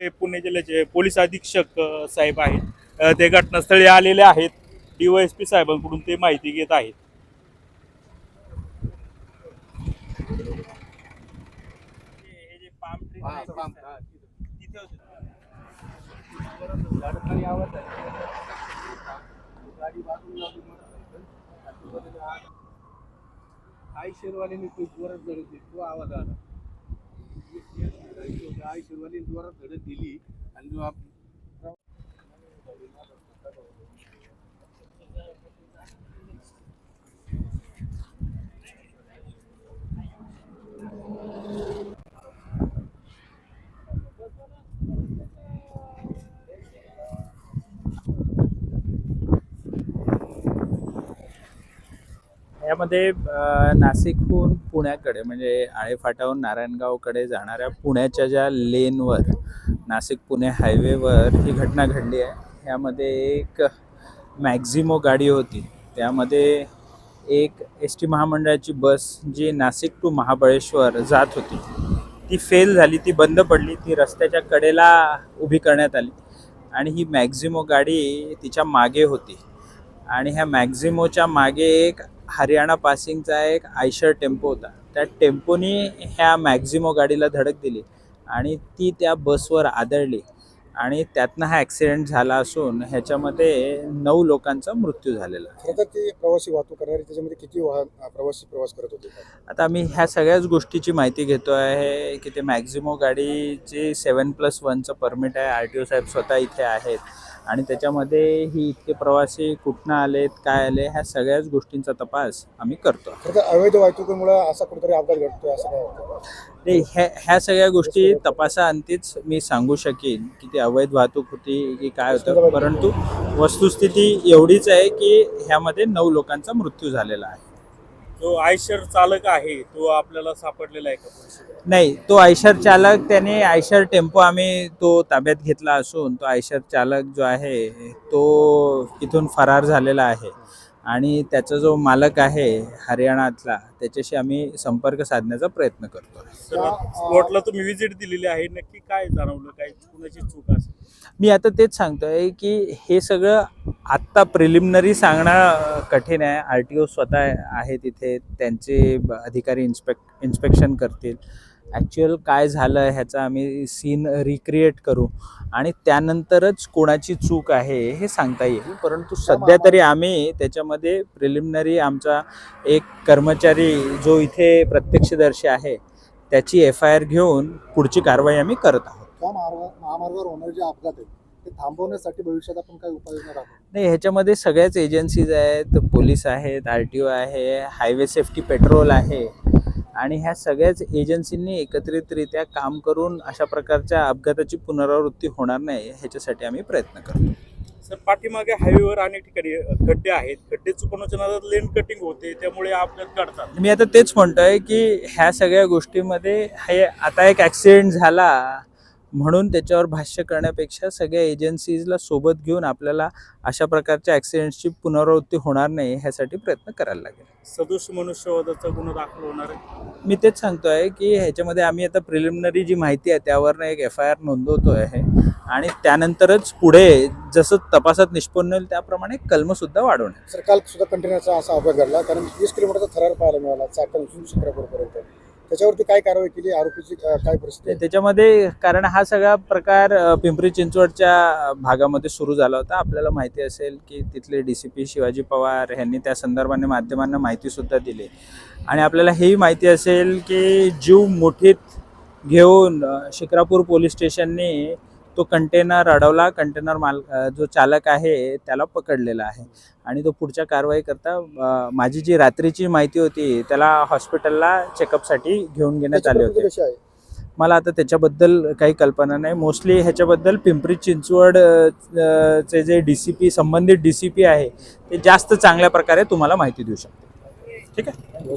हे पुणे जिल्ह्याचे पोलीस अधीक्षक साहेब आहेत ते घटनास्थळी आलेले आहेत. डीवायएसपी साहेबांकडून ते माहिती घेत आहेत. हे जे palm trees आवाज आई शेरवालीने तो जोरात तो आवाज आला. आई शेरवालीने जोरात धडक दिली आणि यामध्ये नाशिकहून पुण्याकडे म्हणजे आळेफाटाहून नारायणगावकडे जाणाऱ्या पुण्याच्या ज्या लेनवर नाशिक पुणे हायवेवर ही घटना घडली आहे. यामध्ये एक मॅक्झिमो गाडी होती. त्यामध्ये एक एस टी महामंडळाची बस जी नाशिक टू महाबळेश्वर जात होती. ती फेल झाली ती बंद पडली ती रस्त्याच्या कडेला उभी करण्यात आली आणि ही मॅक्झिमो गाडी तिच्यामागे होती. आणि ह्या मॅक्झिमोच्या मागे एक हरियाणा पासिंगचा एक आयशर टेम्पो होता. त्या टेम्पोनी ह्या मॅक्झिमो गाडीला धडक दिली आणि ती त्या बसवर आदळली आणि त्यातनं हा ॲक्सिडेंट झाला असून ह्याच्यामध्ये नऊ लोकांचा मृत्यू झालेला खरं तर ती प्रवासी वाहतूक करणारी त्याच्यामध्ये किती वाहन प्रवासी प्रवास करत होते? आता आम्ही ह्या सगळ्याच गोष्टीची माहिती घेतो आहे की ते मॅक्झिमो गाडीची सेवन प्लस वनचं परमिट आहे. आर टी ओ साहेब स्वतः इथे आहेत. आणि त्याच्यामध्ये ही इतके प्रवासी कुठनं आलेत काय आले ह्या सगळ्याच गोष्टींचा तपास आम्ही करतो खरं तर अवैध वाहतुकीमुळे असा कुठेतरी अपघात घडतोय असं काय वाटतं? ते ह्या ह्या सगळ्या गोष्टी तपासाअंतीच मी सांगू शकेन की ती अवैध वाहतूक होती की काय होतं. परंतु वस्तुस्थिती एवढीच आहे की ह्यामध्ये नऊ लोकांचा मृत्यू झालेला आहे. जो आयशर चालक आहे तो आपल्याला सापडलेला आहे का? नाही तो आयशर चालक त्याने आयशर टेम्पो आम्ही तो ताब्यात घेतला असून तो आयशर चालक जो आहे तो इथून फरार झालेला आहे. आणि त्याचा जो मालक आहे हरियाणातला त्याच्याशी आम्ही संपर्क साधण्याचा प्रयत्न करतो स्पॉटला तुम्ही व्हिजिट दिलेली आहे नक्की काय जाणवलं? काय कुणाची चूक असेल? मी आता तेच सांगतोय की हे सगळं आत्ता प्रिलिमिनरी सांगणं कठीण आहे. आर टी ओ स्वतः आहे तिथे त्यांचे अधिकारी इन्स्पेक्ट इन्स्पेक्शन करतील. ॲक्च्युअल काय झालं ह्याचा आम्ही सीन रिक्रिएट करू. आणि त्यानंतरच कोणाची चूक आहे हे सांगता येईल. परंतु सध्या तरी आम्ही त्याच्यामध्ये प्रिलिमिनरी आमचा एक कर्मचारी जो इथे प्रत्यक्षदर्शी आहे त्याची एफ आय आर घेऊन पुढची कारवाई आम्ही करत आहोत. त्या मार्ग महामार्गावर होणारे जे अपघात आहेत ते थांबवण्यासाठी भविष्यात आपण काय उपाययोजना राबवू? नाही ह्याच्यामध्ये सगळ्याच एजन्सीज आहेत पोलीस आहेत आर टी ओ आहे हायवे सेफ्टी पेट्रोल आहे. आणि ह्या सगळ्याच एजन्सींनी एकत्रितरित्या काम करून अशा प्रकारच्या अपघाताची पुनरावृत्ती होणार नाही ह्याच्यासाठी आम्ही प्रयत्न करतो. सर पाठीमागे हायवेवर अनेक ठिकाणी खड्डे आहेत. खड्डे चुकवण्याच्या नादात लेन कटिंग होते त्यामुळे अपघात घडतात. मी आता तेच म्हणतोय की ह्या सगळ्या गोष्टीमध्ये हे आता एक ॲक्सिडेंट झाला म्हणून त्याच्यावर भाष्य करण्यापेक्षा सगळ्या एजन्सीजला सोबत घेऊन आपल्याला अशा प्रकारच्या ॲक्सिडेंट्सची पुनरावृत्ती होणार नाही ह्यासाठी प्रयत्न करायला लागेल. सदोष मनुष्यवधाचा गुन्हा दाखल होणार आहे? मी तेच सांगतोय की ह्याच्यामध्ये आम्ही आता प्रिलिमिनरी जी माहिती आहे त्यावरनं एक एफ आय आर नोंदवतोय आहे आणि त्यानंतरच पुढे जसं तपासात निष्पन्न होईल त्याप्रमाणे कलमसुद्धा वाढवण्यात सर काल सुद्धा कंटेनरचा असा अपघात घडला कारण वीस किलोमीटरचा थरार पाहायला मिळाला चाकण शिक्रापूरपर्यंत त्याच्यावरती काय कारवाई केली आरोपीची अं, काय परिस्थिती आहे? त्याच्यामध्ये कारण हा सगळा प्रकार अ, पिंपरी चिंचवडच्या भागामध्ये सुरू झाला होता आपल्याला माहिती असेल की तिथले D C P Shivaji Pawar यांनी त्या संदर्भाने माध्यमांना माहितीसुद्धा दिली आणि आपल्याला हेही माहिती असेल की जीव मुठीत घेऊन अ, शिक्रापूर पोलीस स्टेशनने तो कंटेनर अडवला कंटेनर माल जो चालक आहे त्याला पकडलेला आहे. आणि तो पुढच्या कारवाई करता माझी जी रात्रीची माहिती होती त्याला हॉस्पिटलला चेकअपसाठी घेऊन घेण्यात आले होते. मला आता त्याच्याबद्दल काही कल्पना नाही. मोस्टली ह्याच्याबद्दल पिंपरी चिंचवड चे जे डी सी पी संबंधित डी सी पी आहे ते जास्त चांगल्या प्रकारे तुम्हाला माहिती देऊ शकते. ठीक आहे?